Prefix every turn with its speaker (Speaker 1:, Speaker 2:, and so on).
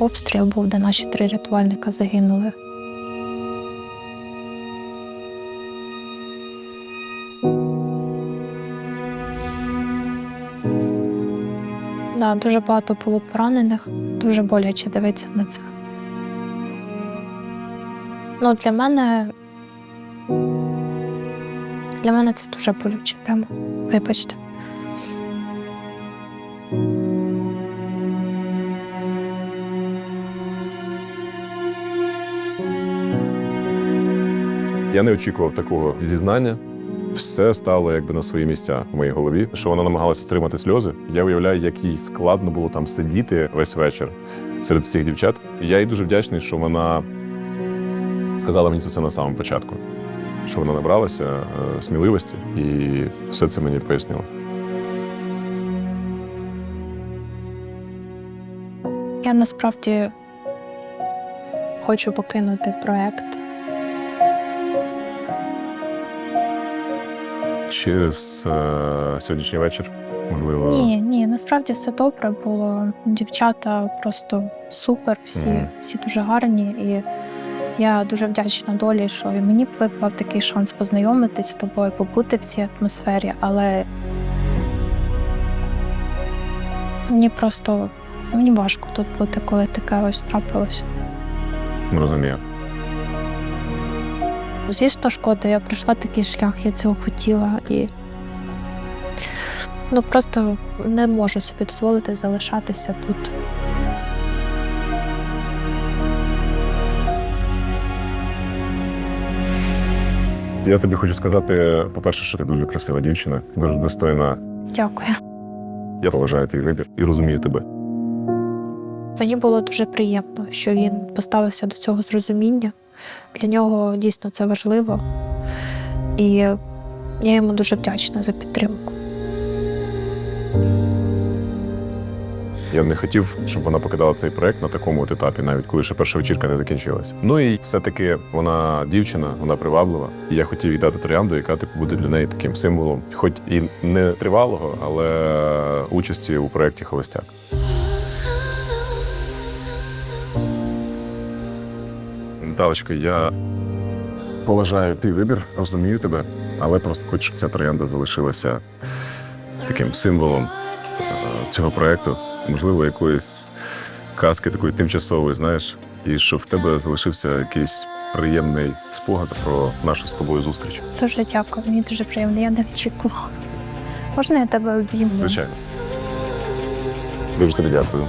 Speaker 1: обстріл був, де наші три рятувальника загинули. Да, дуже багато було поранених, дуже боляче дивитися на це. Ну, для мене. Для мене це дуже болюча тема. Вибачте.
Speaker 2: Я не очікував такого зізнання. Все стало якби на свої місця в моїй голові. Що вона намагалася стримати сльози. Я уявляю, як їй складно було там сидіти весь вечір серед всіх дівчат. Я їй дуже вдячний, що вона сказала мені це все на самому початку. Що вона набралася е, сміливості і все це мені пояснило.
Speaker 1: Я насправді хочу покинути проект.
Speaker 2: Через е, сьогоднішній вечір, можливо,
Speaker 1: Ні, ні, насправді все добре було. Дівчата просто супер, всі,
Speaker 2: Мгм.
Speaker 1: всі дуже гарні. І я дуже вдячна долі, що і мені б випав такий шанс познайомитись з тобою, побути в цій атмосфері, але мені просто мені важко тут бути, коли таке ось трапилося.
Speaker 2: розумію.
Speaker 1: Звісно, шкода, я пройшла такий шлях, я цього хотіла і ну просто не можу собі дозволити залишатися тут.
Speaker 2: Я тобі хочу сказати, по-перше, що ти дуже красива дівчина, дуже достойна.
Speaker 1: Дякую.
Speaker 2: Я поважаю твій вибір і розумію тебе.
Speaker 1: Мені було дуже приємно, що він поставився до цього з розуміння. Для нього дійсно це важливо. І я йому дуже вдячна за підтримку.
Speaker 2: Я не хотів, щоб вона покидала цей проект на такому от етапі, навіть коли ще перша вечірка не закінчилася. Ну і все-таки вона дівчина, вона приваблива. І я хотів їй дати троянду, яка типу буде для неї таким символом, хоч і не тривалого, але участі у проєкті Холостяк. Наталочка, я поважаю твій вибір, розумію тебе, але просто хочу, щоб ця троянда залишилася таким символом е, цього проєкту, можливо, якоїсь казки такої тимчасової, знаєш, і щоб в тебе залишився якийсь приємний спогад про нашу з тобою зустріч.
Speaker 1: Дуже дякую, мені дуже приємно, я не очікувала. Можна я тебе обійму?
Speaker 2: Звичайно. Дуже тобі дякую.